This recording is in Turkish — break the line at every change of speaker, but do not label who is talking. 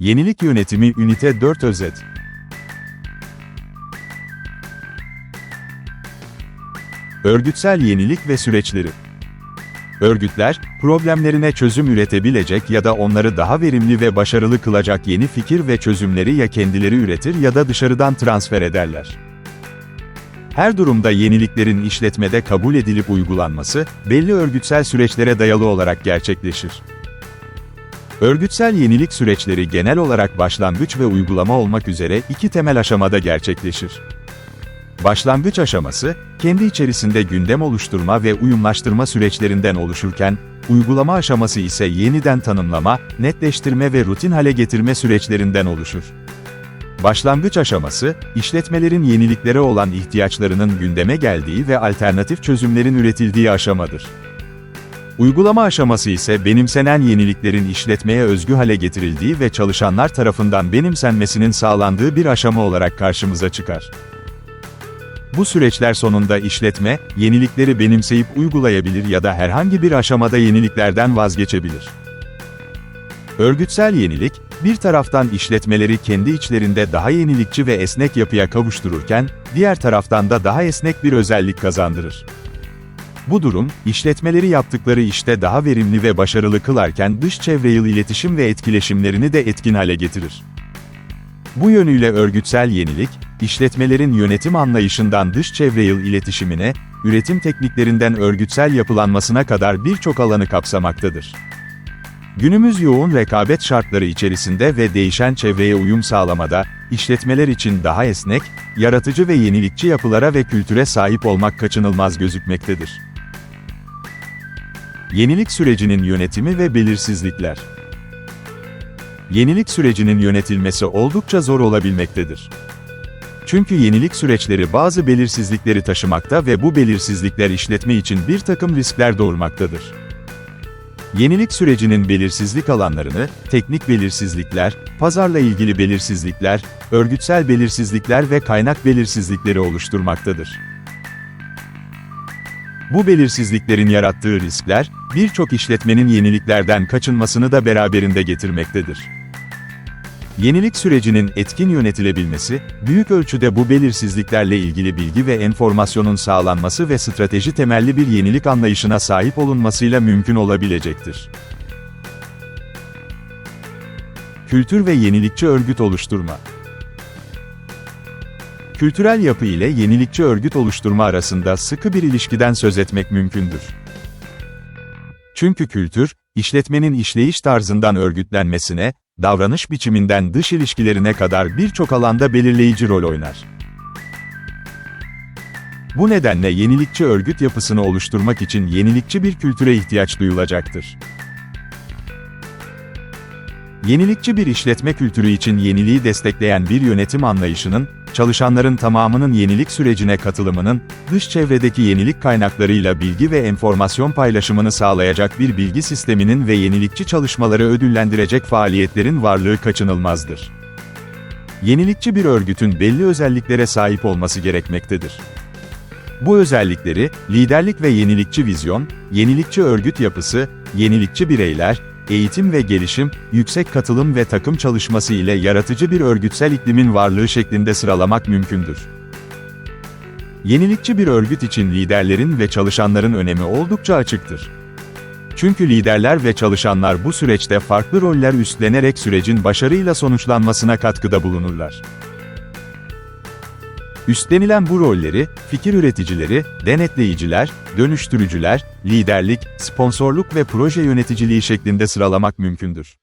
Yenilik Yönetimi Ünite 4 Özet Örgütsel yenilik ve süreçleri Örgütler, problemlerine çözüm üretebilecek ya da onları daha verimli ve başarılı kılacak yeni fikir ve çözümleri ya kendileri üretir ya da dışarıdan transfer ederler. Her durumda yeniliklerin işletmede kabul edilip uygulanması, belli örgütsel süreçlere dayalı olarak gerçekleşir. Örgütsel yenilik süreçleri genel olarak başlangıç ve uygulama olmak üzere iki temel aşamada gerçekleşir. Başlangıç aşaması, kendi içerisinde gündem oluşturma ve uyumlaştırma süreçlerinden oluşurken, uygulama aşaması ise yeniden tanımlama, netleştirme ve rutin hale getirme süreçlerinden oluşur. Başlangıç aşaması, işletmelerin yeniliklere olan ihtiyaçlarının gündeme geldiği ve alternatif çözümlerin üretildiği aşamadır. Uygulama aşaması ise benimsenen yeniliklerin işletmeye özgü hale getirildiği ve çalışanlar tarafından benimsenmesinin sağlandığı bir aşama olarak karşımıza çıkar. Bu süreçler sonunda işletme, yenilikleri benimseyip uygulayabilir ya da herhangi bir aşamada yeniliklerden vazgeçebilir. Örgütsel yenilik, bir taraftan işletmeleri kendi içlerinde daha yenilikçi ve esnek yapıya kavuştururken, diğer taraftan da daha esnek bir özellik kazandırır. Bu durum, işletmeleri yaptıkları işte daha verimli ve başarılı kılarken dış çevre yıl iletişim ve etkileşimlerini de etkin hale getirir. Bu yönüyle örgütsel yenilik, işletmelerin yönetim anlayışından dış çevre yıl iletişimine, üretim tekniklerinden örgütsel yapılanmasına kadar birçok alanı kapsamaktadır. Günümüz yoğun rekabet şartları içerisinde ve değişen çevreye uyum sağlamada, işletmeler için daha esnek, yaratıcı ve yenilikçi yapılara ve kültüre sahip olmak kaçınılmaz gözükmektedir. Yenilik sürecinin yönetimi ve belirsizlikler Yenilik sürecinin yönetilmesi oldukça zor olabilmektedir. Çünkü yenilik süreçleri bazı belirsizlikleri taşımakta ve bu belirsizlikler işletme için bir takım riskler doğurmaktadır. Yenilik sürecinin belirsizlik alanlarını, teknik belirsizlikler, pazarla ilgili belirsizlikler, örgütsel belirsizlikler ve kaynak belirsizlikleri oluşturmaktadır. Bu belirsizliklerin yarattığı riskler, birçok işletmenin yeniliklerden kaçınmasını da beraberinde getirmektedir. Yenilik sürecinin etkin yönetilebilmesi, büyük ölçüde bu belirsizliklerle ilgili bilgi ve enformasyonun sağlanması ve strateji temelli bir yenilik anlayışına sahip olunmasıyla mümkün olabilecektir. Kültür ve yenilikçi örgüt oluşturma Kültürel yapı ile yenilikçi örgüt oluşturma arasında sıkı bir ilişkiden söz etmek mümkündür. Çünkü kültür, işletmenin işleyiş tarzından örgütlenmesine, davranış biçiminden dış ilişkilerine kadar birçok alanda belirleyici rol oynar. Bu nedenle yenilikçi örgüt yapısını oluşturmak için yenilikçi bir kültüre ihtiyaç duyulacaktır. Yenilikçi bir işletme kültürü için yeniliği destekleyen bir yönetim anlayışının, çalışanların tamamının yenilik sürecine katılımının, dış çevredeki yenilik kaynaklarıyla bilgi ve enformasyon paylaşımını sağlayacak bir bilgi sisteminin ve yenilikçi çalışmaları ödüllendirecek faaliyetlerin varlığı kaçınılmazdır. Yenilikçi bir örgütün belli özelliklere sahip olması gerekmektedir. Bu özellikleri, liderlik ve yenilikçi vizyon, yenilikçi örgüt yapısı, yenilikçi bireyler, eğitim ve gelişim, yüksek katılım ve takım çalışması ile yaratıcı bir örgütsel iklimin varlığı şeklinde sıralamak mümkündür. Yenilikçi bir örgüt için liderlerin ve çalışanların önemi oldukça açıktır. Çünkü liderler ve çalışanlar bu süreçte farklı roller üstlenerek sürecin başarıyla sonuçlanmasına katkıda bulunurlar. Üstlenilen bu rolleri, fikir üreticileri, denetleyiciler, dönüştürücüler, liderlik, sponsorluk ve proje yöneticiliği şeklinde sıralamak mümkündür.